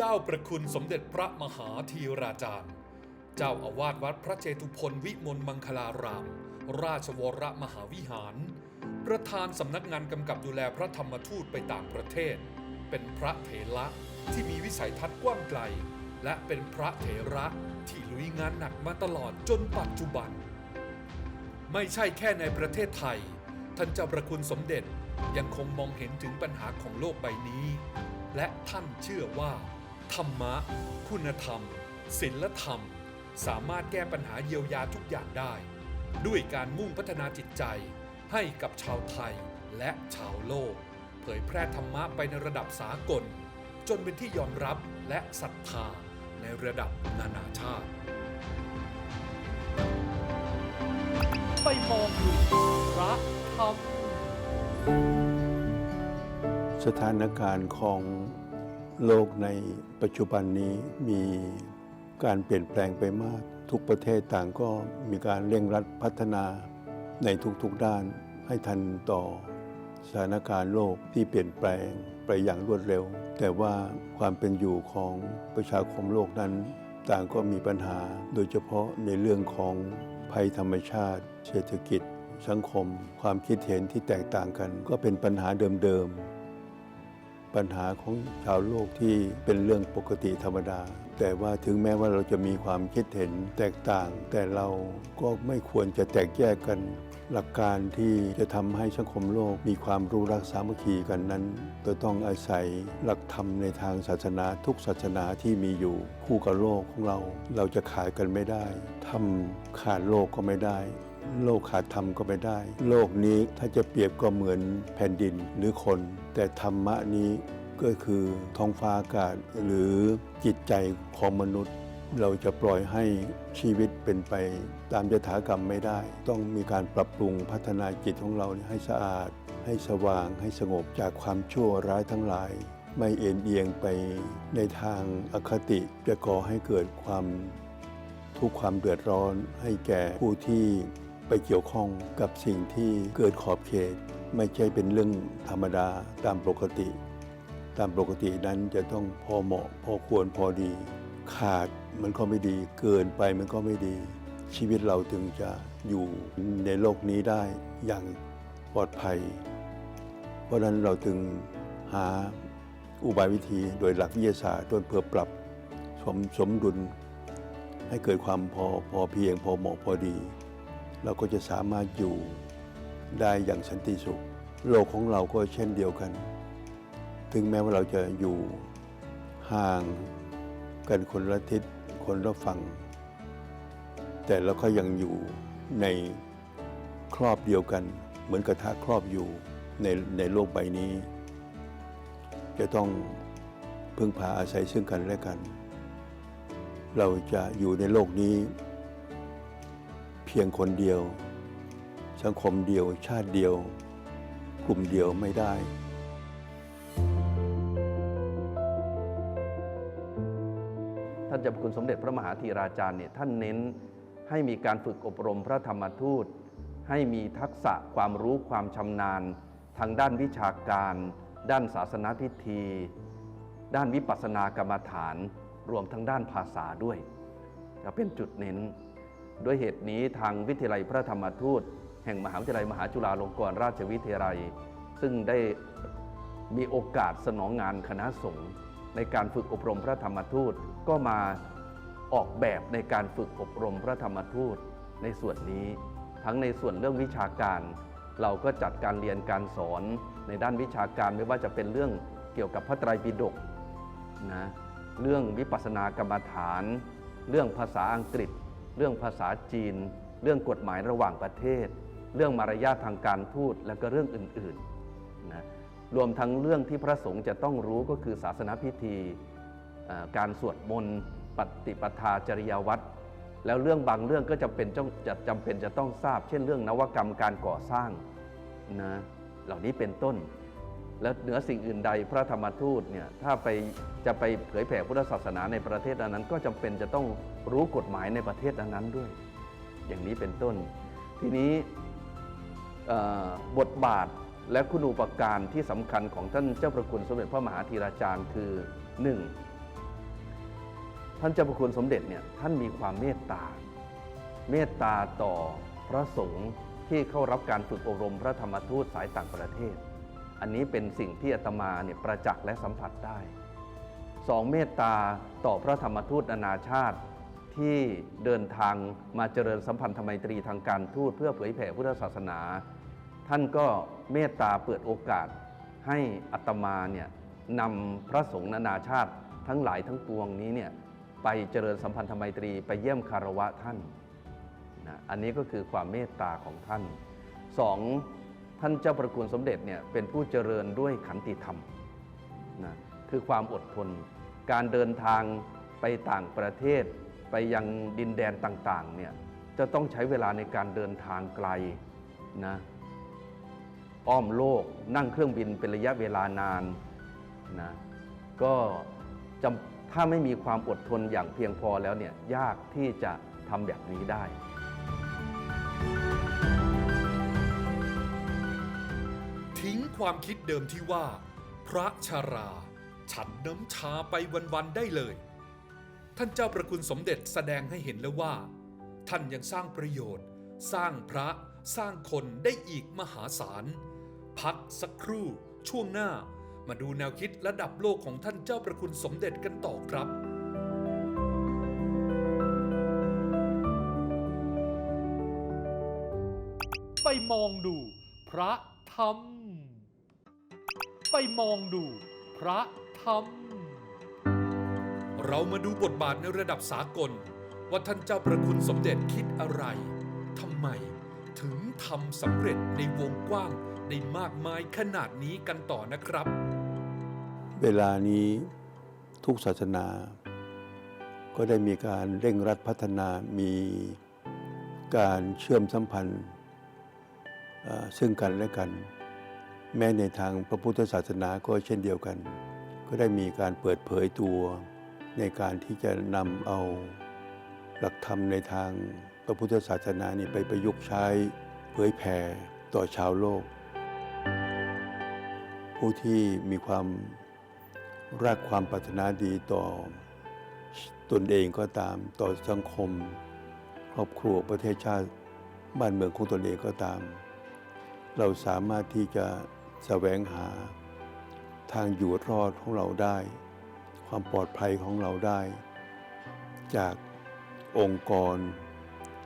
เจ้าประคุณสมเด็จพระมหาธีราจารย์ เจ้าอาวาสวัดพระเจตุพนวิมลมังคลาราม ราชวรมหาวิหาร ประธานสำนักงานกำกับดูแลพระธรรมทูตไปต่างประเทศ เป็นพระเถระที่มีวิสัยทัศน์กว้างไกล และเป็นพระเถระที่ลุยงานหนักมาตลอดจนปัจจุบัน ไม่ใช่แค่ในประเทศไทย ท่านเจ้าประคุณสมเด็จยังคงมองเห็นถึงปัญหาของโลกใบนี้ และท่านเชื่อว่า ธรรมะ คุณธรรมศีลธรรม สามารถแก้ปัญหาเยียวยาทุกอย่างได้ ด้วยการมุ่งพัฒนาจิตใจ ให้กับชาวไทยและชาวโลก เผยแพร่ธรรมะไปในระดับสากล จนเป็นที่ยอมรับและศรัทธาในระดับนานาชาติ ไปมองดูพระธรรม สถานการณ์ของ โลกในปัจจุบันนี้มีการเปลี่ยนแปลงไปมาก ทุกประเทศต่างก็มีการเร่งรัดพัฒนาในทุกๆด้านให้ทันต่อสถานการณ์โลกที่เปลี่ยนแปลงไปอย่างรวดเร็ว แต่ว่าความเป็นอยู่ของประชาคมโลกนั้น ต่างก็มีปัญหา โดยเฉพาะในเรื่องของภัยธรรมชาติ เศรษฐกิจ สังคม ความคิดเห็นที่แตกต่างกัน ก็เป็นปัญหาเดิมๆ ปัญหาของชาวโลกที่เป็นเรื่องปกติธรรมดา แต่ว่าถึงแม้ว่าเราจะมีความคิดเห็นแตกต่าง แต่เราก็ไม่ควรจะแตกแยกกัน หลักการที่จะทำให้สังคมโลกมีความรู้รักสามัคคีกันนั้นจะต้องอาศัยหลักธรรมในทางศาสนาทุกศาสนาที่มีอยู่ คู่กับโลกของเรา เราจะขาดกันไม่ได้ทำขาดโลกก็ไม่ได้ โลกขาดธรรมก็ไม่ได้ โลกนี้ถ้าจะเปรียบก็เหมือนแผ่นดินหรือคน แต่ธรรมะนี้ก็คือท้องฟ้าอากาศหรือจิตใจของมนุษย์ เราจะปล่อยให้ชีวิตเป็นไปตามยถากรรมไม่ได้ ต้องมีการปรับปรุงพัฒนาจิตของเราให้สะอาด ให้สว่างให้สงบจากความชั่วร้ายทั้งหลาย ไม่เอ็นเอียงไปในทางอคติจะก่อให้เกิดความทุกข์ความเดือดร้อนให้แก่ผู้ที่ ไปเกี่ยวข้องกับสิ่งที่เกิดขอบเขต ไม่ใช่เป็นเรื่องธรรมดาตามปกติ ตามปกตินั้นจะต้องพอเหมาะ พอควรพอดี ขาดมันก็ไม่ดี เกินไปมันก็ไม่ดี ชีวิตเราถึงจะอยู่ในโลกนี้ได้อย่างปลอดภัย เพราะนั้นเราจึงหาอุบายวิธีโดยหลักวิทยาศาสตร์เพื่อปรับสมสมดุล ให้เกิดความพอพอเพียงพอเหมาะพอดี เราก็จะสามารถอยู่ได้อย่างสันติสุข โลกของเราก็เช่นเดียวกัน ถึงแม้ว่าเราจะอยู่ห่างกันคนละทิศคนละฝั่ง แต่เราก็ยังอยู่ในครอบเดียวกัน เหมือนกระทะครอบอยู่ในในโลกใบนี้ จะต้องพึ่งพาอาศัยซึ่งกันและกัน เราจะอยู่ในโลกนี้ พียงคนเดียว สังคมเดียว ชาติเดียว กลุ่มเดียวไม่ได้ ท่านเจ้าพระคุณสมเด็จพระมหาธีราจารย์เนี่ยท่านเน้นให้มีการฝึกอบรมพระธรรมทูต ให้มีทักษะความรู้ความชำนาญ ทางด้านวิชาการ ด้านศาสนาพิธี ด้านวิปัสสนากรรมฐาน รวมทั้งด้านภาษาด้วยจะเป็นจุดเน้น ด้วยเหตุนี้ทางวิทยาลัยพระธรรมทูต แห่งมหาวิทยาลัยมหาจุฬาลงกรณราชวิทยาลัย ซึ่งได้มีโอกาสสนองงานคณะสงฆ์ในการฝึกอบรมพระธรรมทูตก็มาออกแบบในการฝึกอบรมพระธรรมทูตในส่วนนี้ ทั้งในส่วนเรื่องวิชาการ เราก็จัดการเรียนการสอนในด้านวิชาการไม่ว่าจะเป็นเรื่องเกี่ยวกับพระไตรปิฎกนะเรื่องวิปัสสนากรรมฐาน เรื่องภาษาอังกฤษ เรื่องภาษาจีน เรื่องกฎหมายระหว่างประเทศ เรื่องมารยาททางการทูตและก็เรื่องอื่นๆนะรวมทั้งเรื่องที่พระสงฆ์จะต้องรู้ก็คือศาสนพิธี การสวดมนต์ปฏิปทาจริยวัตรแล้วเรื่องบางเรื่องก็จำเป็นจะจำเป็นจะต้องทราบ เช่นเรื่องนวกรรมการก่อสร้างนะเหล่านี้เป็นต้น แล้วเหนือสิ่งอื่นใดพระธรรมทูตเนี่ยถ้าไปจะไปเผยแผ่พุทธศาสนาในประเทศนั้น ก็จำเป็นจะต้องรู้กฎหมายในประเทศนั้นด้วย อย่างนี้เป็นต้น ทีนี้บทบาทและคุณูปการที่สำคัญของท่านเจ้าประคุณสมเด็จพระมหาธีราจารย์คือ 1. ท่านเจ้าพระคุณสมเด็จเนี่ยท่านมีความเมตตา เมตตาต่อพระสงฆ์ที่เข้ารับการฝึกอบรมพระธรรมทูตสายต่างประเทศ อันนี้เป็นสิ่งที่อาตมาเนี่ยประจักษ์และสัมผัสได้สองเมตตาต่อพระธรรมทูตนานาชาติที่เดินทางมาเจริญสัมพันธไมตรีทางการทูตเพื่อเผยแผ่พุทธศาสนา ท่านก็เมตตาเปิดโอกาสให้อัตมาเนี่ยนำพระสงฆ์นานาชาติทั้งหลายทั้งปวงนี้เนี่ยไปเจริญสัมพันธไมตรีไปเยี่ยมคารวะท่านนะอันนี้ก็คือความเมตตาของท่านสอง ท่านเจ้าประคุณสมเด็จเนี่ยเป็นผู้เจริญด้วยขันติธรรมนะคือความอดทน การเดินทางไปต่างประเทศ ไปยังดินแดนต่างๆเนี่ยจะต้องใช้เวลาในการเดินทางไกลนะอ้อมโลกนั่งเครื่องบินเป็นระยะเวลานานนะก็จำถ้าไม่มีความอดทนอย่างเพียงพอแล้วเนี่ยยากที่จะทำแบบนี้ได้ ทิ้งความคิดเดิมที่ว่า พระชารา ฉันน้ำชาไปวันๆได้เลย ท่านเจ้าประคุณสมเด็จแสดงให้เห็นแล้วว่า ท่านยังสร้างประโยชน์ สร้างพระสร้างคนได้อีกมหาศาล พักสักครู่ ช่วงหน้ามาดูแนวคิดระดับโลกของท่านเจ้าประคุณสมเด็จกันต่อครับไปมองดู พระธรรม ไปมองดูพระธรรม เรามาดูบทบาทในระดับสากล ว่าท่านเจ้าประคุณสมเด็จคิดอะไรทำไมถึงทำสำเร็จในวงกว้างได้มากมายขนาดนี้กันต่อนะครับ เวลานี้ทุกศาสนา ก็ได้มีการเร่งรัดพัฒนามีการเชื่อมสัมพันธ์ซึ่งกันและกัน แม้ในทางพระพุทธศาสนาก็เช่นเดียวกัน ก็ได้มีการเปิดเผยตัวในการที่จะนำเอาหลักธรรมในทางพระพุทธศาสนานี้ไปประยุกต์ใช้เผยแผ่ต่อชาวโลก ผู้ที่มีความรักความปรารถนาดีต่อตนเองก็ตามต่อสังคม ครอบครัวประเทศชาติบ้านเมืองของตนเองก็ตาม เราสามารถที่จะ แสวงหาทางอยู่รอดของเราได้ ความปลอดภัยของเราได้ จากองค์กร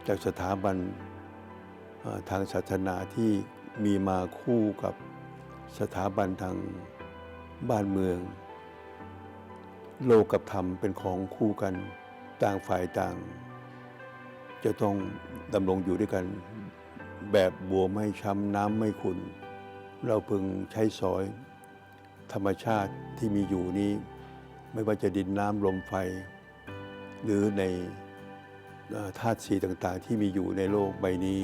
จากสถาบันทางศาสนาที่มีมาคู่กับสถาบันทางบ้านเมือง โลกกับธรรมเป็นของคู่กันต่างฝ่ายต่าง จะต้องดำรงอยู่ด้วยกัน แบบบัวไม่ช้ำน้ำไม่ขุน เราพึงใช้สอย ธรรมชาติที่มีอยู่นี้ ไม่ว่าจะดินน้ำลมไฟ หรือในธาตุสีต่างๆ ที่มีอยู่ในโลกใบนี้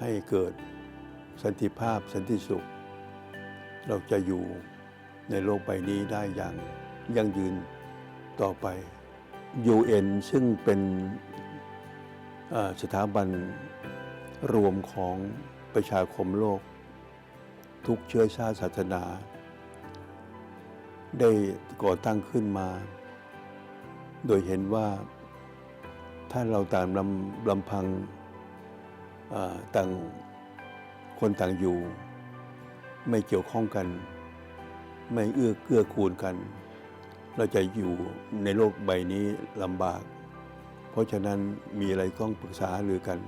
ให้เกิดสันติภาพสันติสุข เราจะอยู่ในโลกใบนี้ได้อย่างยั่งยืนต่อไป UN ซึ่งเป็นสถาบันรวมของประชาคมโลก ทุกเชื้อชาติศาสนา ได้ก่อตั้งขึ้นมา โดยเห็นว่าถ้าเราต่างลำลำพังต่างคนต่างอยู่ ไม่เกี่ยวข้องกัน ไม่เอื้อเกื้อกูลกัน เราจะอยู่ในโลกใบนี้ลำบาก เพราะฉะนั้นมีอะไรต้องปรึกษาหรือกัน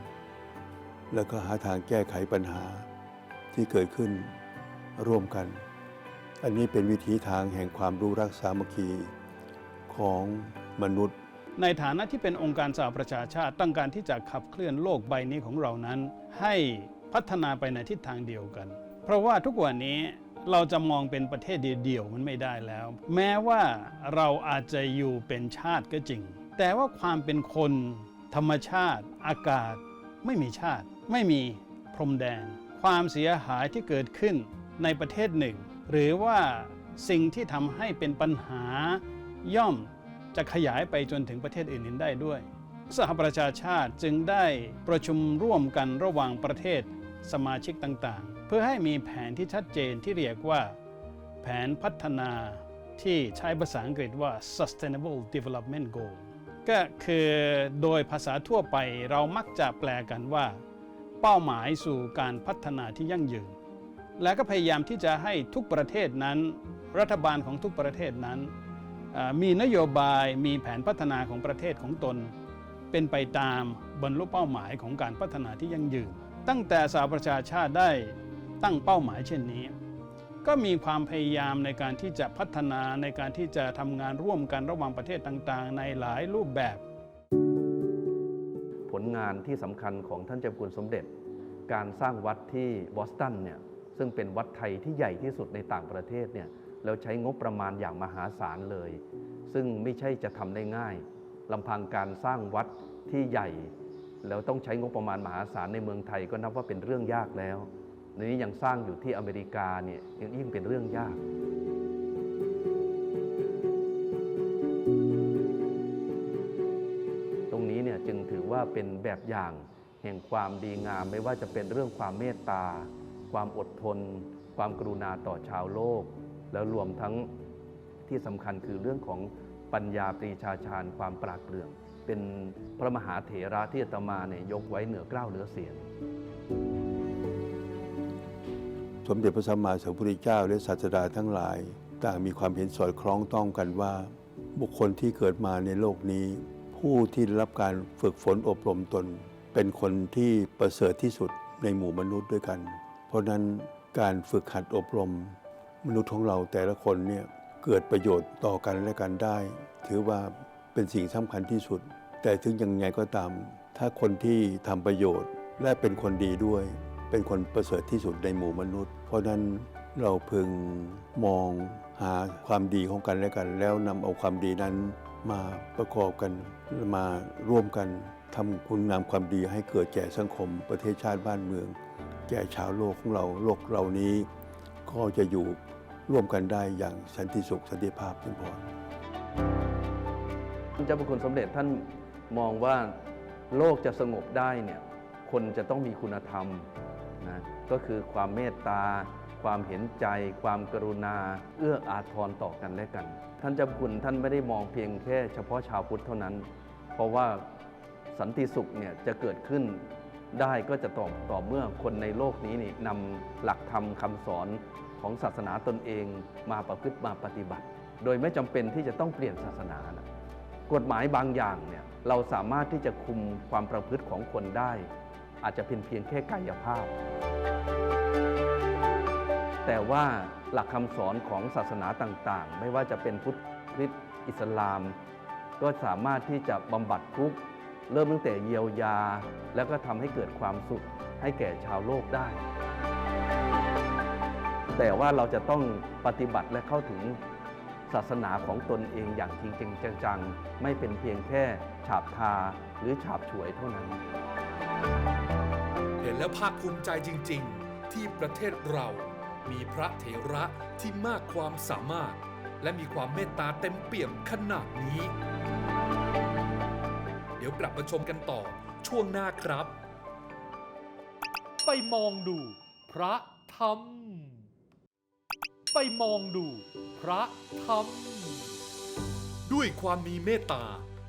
แล้วก็หาทางแก้ไขปัญหาที่เกิดขึ้น ร่วมกัน อันนี้เป็นวิธีทางแห่งความรู้รักสามัคคีของมนุษย์ ในฐานะที่เป็นองค์การสหประชาชาติต้องการที่จะขับเคลื่อนโลกใบนี้ของเรานั้น ให้พัฒนาไปในทิศทางเดียวกัน เพราะว่าทุกวันนี้เราจะมองเป็นประเทศเดียวๆมันไม่ได้แล้ว แม้ว่าเราอาจจะอยู่เป็นชาติก็จริง แต่ว่าความเป็นคนธรรมชาติ อากาศ ไม่มีชาติ ไม่มีพรมแดน ความเสียหายที่เกิดขึ้น ในประเทศหนึ่ง หรือว่าสิ่งที่ทำให้เป็นปัญหาย่อมจะขยายไปจนถึงประเทศอื่นๆได้ด้วย สหประชาชาติจึงได้ประชุมร่วมกันระหว่างประเทศสมาชิกต่างๆ เพื่อให้มีแผนที่ชัดเจนที่เรียกว่า แผนพัฒนาที่ใช้ภาษาอังกฤษว่า sustainable development goal ก็คือโดยภาษาทั่วไปเรามักจะแปลกันว่า เป้าหมายสู่การพัฒนาที่ยั่งยืน และก็พยายามที่จะให้ทุกประเทศนั้น รัฐบาลของทุกประเทศนั้น มีนโยบายมีแผนพัฒนาของประเทศของตน เป็นไปตามบรรลุเป้าหมายของการพัฒนาที่ยั่งยืน ตั้งแต่สหประชาชาติได้ตั้งเป้าหมายเช่นนี้ ก็มีความพยายามในการที่จะพัฒนาในการที่จะทำงานร่วมกันระหว่างประเทศต่างๆ ในหลายรูปแบบ ผลงานที่สำคัญของท่านเจ้าคุณสมเด็จ การสร้างวัดที่บอสตันเนี่ย ซึ่งเป็นวัดไทยที่ใหญ่ที่สุดในต่างประเทศเนี่ยแล้วใช้งบประมาณอย่างมหาศาลเลย ซึ่งไม่ใช่จะทำได้ง่ายลำพังการสร้างวัดที่ใหญ่ แล้วต้องใช้งบประมาณมหาศาลในเมืองไทยก็นับว่าเป็นเรื่องยากแล้วในนี้ยังสร้างอยู่ที่อเมริกาเนี่ยยังยิ่งเป็นเรื่องยากตรงนี้เนี่ยจึงถือว่าเป็นแบบอย่างแห่งความดีงามไม่ว่าจะเป็นเรื่องความเมตตา ความอดทน ความกรุณาต่อชาวโลก แล้วรวมทั้งที่สำคัญคือเรื่องของปัญญาปรีชาชาญความปราดเปรื่อง เป็นพระมหาเถระที่อาตมาเนี่ยยกไว้เหนือเกล้าวเหนือเสียงสมเด็จพระสัมมาสัมพุทธเจ้าและศาสดาทั้งหลาย ต่างมีความเห็นสอดคล้องต้องกันว่า บุคคลที่เกิดมาในโลกนี้ ผู้ที่ได้รับการฝึกฝนอบรมตน เป็นคนที่ประเสริฐที่สุดในหมู่มนุษย์ด้วยกัน เพราะนั้นการฝึกหัดอบรม มนุษย์ของเราแต่ละคนเนี่ยเกิดประโยชน์ต่อกันและกันได้ ถือว่าเป็นสิ่งสำคัญที่สุด แต่ถึงยังไงก็ตาม ถ้าคนที่ทำประโยชน์และเป็นคนดีด้วย เป็นคนประเสริฐที่สุดในหมู่มนุษย์ เพราะฉะนั้นเราพึงมองหาความดีของกันและกัน แล้วนำเอาความดีนั้นมาประกอบกันมาร่วมกันทำคุณงามความดีให้เกิดแก่สังคมประเทศชาติบ้านเมือง แก่ชาวโลกของเราโลกเรานี้ ก็จะอยู่ร่วมกันได้อย่างสันติสุขสันติภาพเป็นพรท่านเจ้าพระคุณสมเด็จท่านมองว่าโลกจะสงบได้เนี่ยคนจะต้องมีคุณธรรมนะก็คือความเมตตา ความเห็นใจ ความกรุณา เอื้ออาทรต่อกันและกัน ท่านเจ้าพระคุณท่านไม่ได้มองเพียงแค่เฉพาะชาวพุทธเท่านั้น เพราะว่าสันติสุขเนี่ยจะเกิดขึ้น ได้ก็จะต่อต่อเมื่อคนในโลกนี้นี่นำหลักธรรมคำสอนของศาสนาตนเองมาประพฤติมาปฏิบัติ โดยไม่จำเป็นที่จะต้องเปลี่ยนศาสนานะกฎหมายบางอย่างเนี่ยเราสามารถที่จะคุมความประพฤติของคนได้ อาจจะเป็นเพียงแค่กายภาพ แต่ว่าหลักคำสอนของศาสนาต่างๆ ไม่ว่าจะเป็นพุทธคริสต์อิสลาม ก็สามารถที่จะบำบัดทุกข์ เริ่มตั้งแต่เยียวยา แล้วก็ทำให้เกิดความสุขให้แก่ชาวโลกได้ แต่ว่าเราจะต้องปฏิบัติและเข้าถึงศาสนาของตนเองอย่างจริงจงจังๆ ไม่เป็นเพียงแค่ฉาบทาหรือฉาบฉวยเท่านั้น เห็นแล้วภาคภูมิใจจริง ๆ ที่ประเทศเรามีพระเถระที่มากความสามารถ และมีความเมตตาเต็มเปี่ยมขนาดนี้ ดี๋ยวกลับมาชมกันต่อ ช่วงหน้าครับ ไปมองดู พระธรรม ไปมองดู พระธรรม ด้วยความมีเมตตา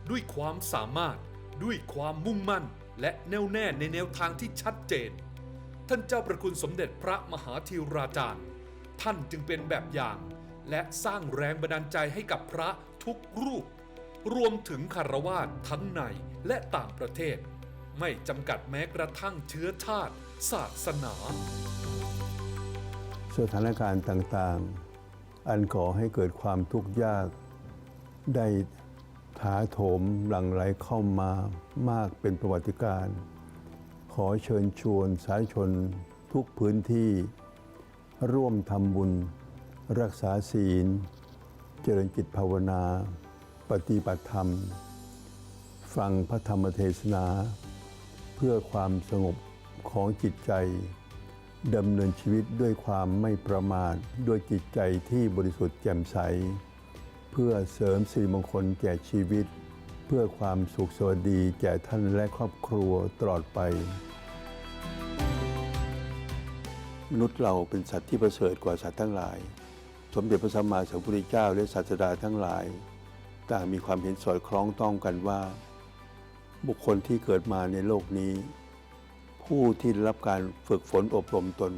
ด้วยความสามารถ ด้วยความมุ่งมั่น และแน่วแน่ในแนวทางที่ชัดเจน ท่านเจ้าประคุณสมเด็จพระมหาธีราจารย์ ท่านจึงเป็นแบบอย่าง และสร้างแรงบันดาลใจให้กับพระทุกรูป รวมถึงคารวาสทั้งในและต่างประเทศ ไม่จำกัดแม้กระทั่งเชื้อชาติ ศาสนา สถานการณ์ต่างๆ อันก่อให้เกิดความทุกข์ยาก ได้ถาโถมหลั่งไหลเข้ามามากเป็นประวัติการขอเชิญชวนสายชนทุกพื้นที่ ร่วมทำบุญ รักษาศีล เจริญจิตภาวนา ปฏิบัติธรรม ฟังพระธรรมเทศนา เพื่อความสงบของจิตใจดำเนินชีวิตด้วยความไม่ประมาทด้วยจิตใจที่บริสุทธิ์แจ่มใส เพื่อเสริมสิริมงคลแก่ชีวิต เพื่อความสุขสวัสดีแก่ท่านและครอบครัวตลอดไปมนุษย์เราเป็นสัตว์ที่ประเสริฐกว่าสัตว์ทั้งหลาย สมเด็จพระสัมมาสัมพุทธเจ้าและศาสดาทั้งหลาย ต่างมีความเห็นสอดคล้องต้องกันว่า บุคคลที่เกิดมาในโลกนี้ ผู้ที่ได้รับการฝึกฝนอบรมตน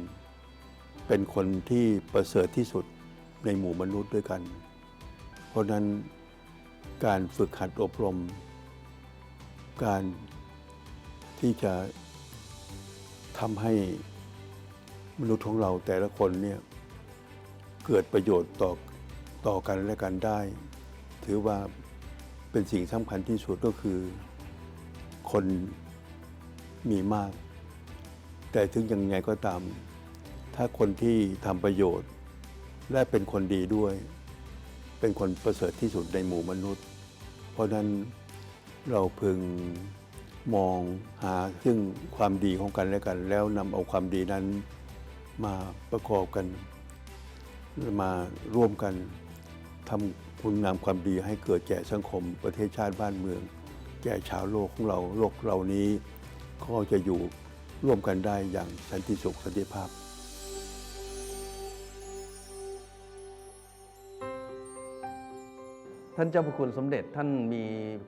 เป็นคนที่ประเสริฐที่สุดในหมู่มนุษย์ด้วยกัน เพราะฉะนั้นการฝึกหัดอบรม การที่จะทำให้มนุษย์ของเราแต่ละคนเนี่ยเกิดประโยชน์ต่อต่อกันและกันได้ ถือว่าเป็นสิ่งสำคัญที่สุดก็คือ คนมีมาก แต่ถึงยังไงก็ตาม ถ้าคนที่ทำประโยชน์ และเป็นคนดีด้วย เป็นคนประเสริฐที่สุดในหมู่มนุษย์ เพราะนั้นเราพึงมองหาซึ่งความดีของกันและกัน แล้วนำเอาความดีนั้นมาประกอบกัน มาร่วมกันทำ คุณงามความดีให้เกิดแก่สังคมประเทศชาติบ้านเมือง แก่ชาวโลกของเราโลกเรานี้ ก็จะอยู่ร่วมกันได้อย่างสันติสุขสันติภาพท่านเจ้าพระคุณสมเด็จท่านมี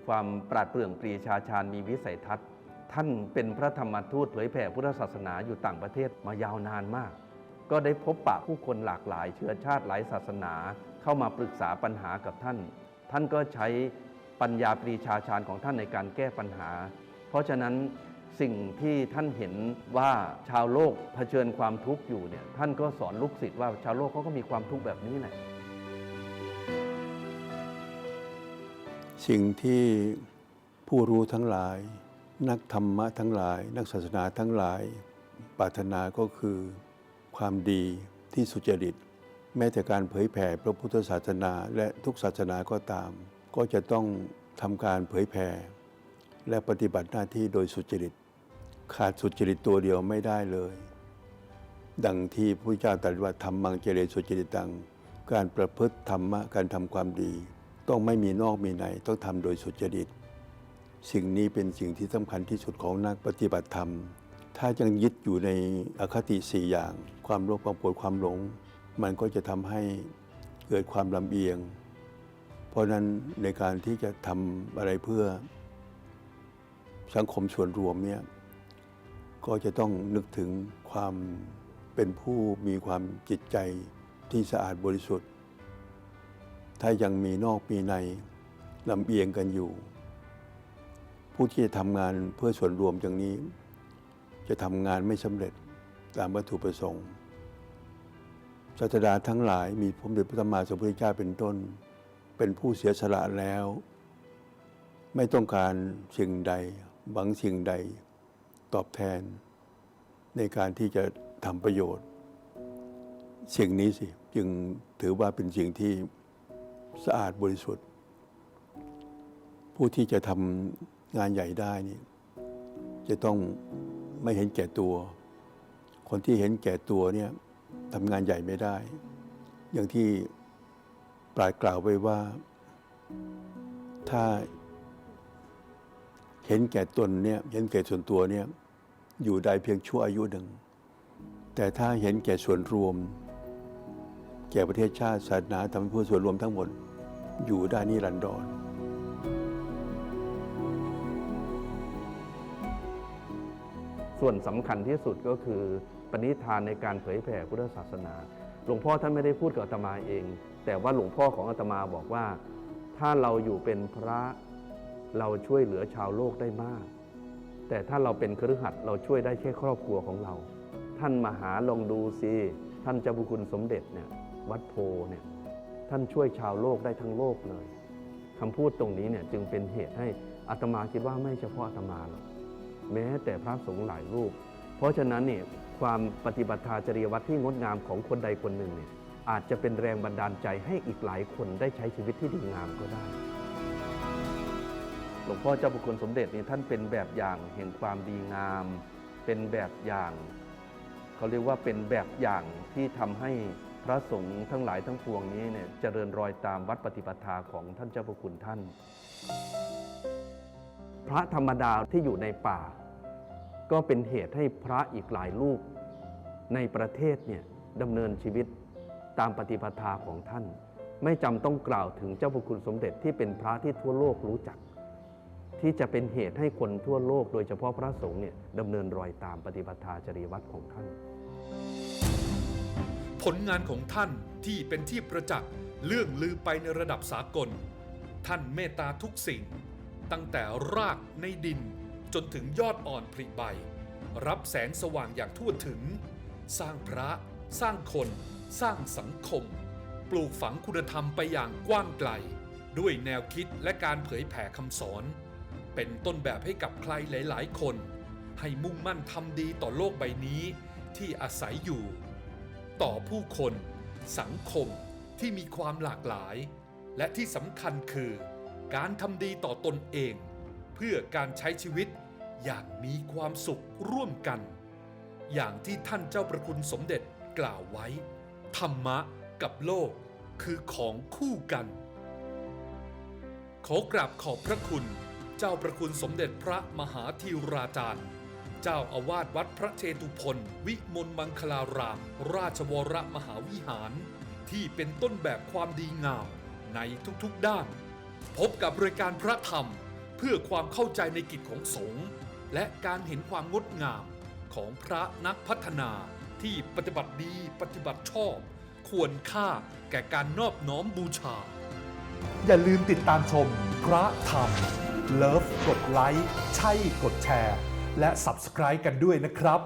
ความปราดเปรื่องปรีชาชาญมีวิสัยทัศน์ ท่านเป็นพระธรรมทูตเผยแผ่พุทธศาสนาอยู่ต่างประเทศมายาวนานมาก ก็ได้พบปะผู้คนหลากหลายเชื้อชาติหลายศาสนา เข้ามาปรึกษาปัญหากับท่าน ท่านก็ใช้ปัญญาปรีชาชาญของท่านในการแก้ปัญหา เพราะฉะนั้นสิ่งที่ท่านเห็นว่าชาวโลกเผชิญความทุกข์อยู่เนี่ยท่านก็สอนลูกศิษย์ว่าชาวโลกเขาก็มีความทุกข์แบบนี้แหละสิ่งที่ผู้รู้ทั้งหลาย นักธรรมะทั้งหลาย นักศาสนาทั้งหลาย ปรารถนาก็คือความดีที่สุจริต แม้แต่การเผยแผ่พระพุทธศาสนาและทุกศาสนาก็ตาม ก็จะต้องทำการเผยแผ่และปฏิบัติหน้าที่โดยสุจริต ขาดสุจริตตัวเดียวไม่ได้เลย ดังที่พระเจ้าตรัสว่าธรรมังเจริญสุจริตตัง การประพฤติธรรมะการทำความดี ต้องไม่มีนอกมีในต้องทำโดยสุจริต สิ่งนี้เป็นสิ่งที่สำคัญที่สุดของนักปฏิบัติธรรม ถ้ายังยึดอยู่ในอคติสี่อย่าง ความโลภความโกรธความหลง มันก็จะทำให้เกิดความลำเอียง เพราะนั้นในการที่จะทำอะไรเพื่อสังคมส่วนรวมเนี่ยก็จะต้องนึกถึงความเป็นผู้มีความจิตใจที่สะอาดบริสุทธิ์ ถ้ายังมีนอกมีในลำเอียงกันอยู่ ผู้ที่จะทำงานเพื่อส่วนรวมอย่างนี้ จะทำงานไม่สำเร็จตามวัตถุประสงค์ ศาสดาทั้งหลายมีพระเดชพระสัมมาสมพุทธเจ้าเป็นต้น เป็นผู้เสียสละแล้ว ไม่ต้องการสิ่งใดหวังสิ่งใดตอบแทน ในการที่จะทำประโยชน์ สิ่งนี้สิจึงถือว่าเป็นสิ่งที่สะอาดบริสุทธิ์ ผู้ที่จะทำงานใหญ่ได้นี่จะต้องไม่เห็นแก่ตัว คนที่เห็นแก่ตัวเนี่ย ทำงานใหญ่ไม่ได้ อย่างที่ปราดกล่าวไว้ว่า ถ้าเห็นแก่ตนเนี่ยเห็นแก่ส่วนตัวเนี่ยอยู่ได้เพียงชั่วอายุหนึ่ง แต่ถ้าเห็นแก่ส่วนรวม แก่ประเทศชาติศาสนาทำให้ผู้ส่วนรวมทั้งหมด อยู่ได้นิรันดรส่วนสำคัญที่สุดก็คือ ปณิธานในการเผยแผ่พุทธศาสนา หลวงพ่อท่านไม่ได้พูดกับอาตมาเอง แต่ว่าหลวงพ่อของอาตมาบอกว่า ถ้าเราอยู่เป็นพระเราช่วยเหลือชาวโลกได้มาก แต่ถ้าเราเป็นครือขัดเราช่วยได้แค่ครอบครัวของเรา ท่านมาหาลองดูสิท่านเจ้าบุคุณสมเด็จเนี่ยวัดโพเนี่ยท่านช่วยชาวโลกได้ทั้งโลกเลยคำพูดตรงนี้เนี่ยจึงเป็นเหตุให้อาตมาคิดว่าไม่เฉพาะอาตมาหรอกแม้แต่พระสงฆ์หลายรูป เพราะฉะนั้นเนี่ยความปฏิบัติทาจริยวัตรที่งดงามของคนใดคนหนึ่งเนี่ยอาจจะเป็นแรงบันดาลใจให้อีกหลายคนได้ใช้ชีวิตที่ดีงามก็ได้ หลวงพ่อเจ้าพระคุณสมเด็จนี่ท่านเป็นแบบอย่างแห่งความดีงาม เป็นแบบอย่าง เขาเรียกว่าเป็นแบบอย่างที่ทำให้พระสงฆ์ทั้งหลายทั้งปวงนี้เนี่ยเจริญรอยตามวัดปฏิปทาของท่านเจ้าพระคุณท่าน พระธรรมดาที่อยู่ในป่า ก็เป็นเหตุให้พระอีกหลายรูป ในประเทศเนี่ยดำเนินชีวิตตามปฏิปทาของท่าน ไม่จำต้องกล่าวถึงเจ้าพระคุณสมเด็จที่เป็นพระที่ทั่วโลกรู้จัก ที่จะเป็นเหตุให้คนทั่วโลก โดยเฉพาะพระสงฆ์เนี่ยดำเนินรอยตามปฏิปทาจริยวัตรของท่าน ผลงานของท่านที่เป็นที่ประจักษ์เรื่องลือไปในระดับสากล ท่านเมตตาทุกสิ่ง ตั้งแต่รากในดิน จนถึงยอดอ่อนผลิใบ รับแสงสว่างอย่างทั่วถึง สร้างพระ สร้างคน สร้างสังคม ปลูกฝังคุณธรรมไปอย่างกว้างไกล ด้วยแนวคิดและการเผยแผ่คำสอน เป็นต้นแบบให้กับใครหลาย ๆ คน ให้มุ่งมั่นทำดีต่อโลกใบนี้ที่อาศัยอยู่ ต่อผู้คน สังคมที่มีความหลากหลาย และที่สำคัญคือ การทำดีต่อตนเอง เพื่อการใช้ชีวิต อย่างมีความสุขร่วมกัน อย่างที่ท่านเจ้าประคุณสมเด็จกล่าวไว้ ธรรมะกับโลกคือของคู่กัน ขอกราบขอบพระคุณ เจ้าประคุณสมเด็จพระมหาธีราจารย์ เจ้าอาวาสวัดพระเชตุพนวิมลมังคลาราม ราชวรมหาวิหาร ที่เป็นต้นแบบความดีงามในทุกๆด้าน พบกับรายการพระธรรมเพื่อความเข้าใจในกิจของสงฆ์ และการเห็นความงดงามของพระนักพัฒนาที่ปฏิบัติดีปฏิบัติชอบ ควรค่าแก่การนอบน้อมบูชา อย่าลืมติดตามชมพระธรรมเลิฟกดไลค์ ใช่กดแชร์ และ Subscribe กันด้วยนะครับ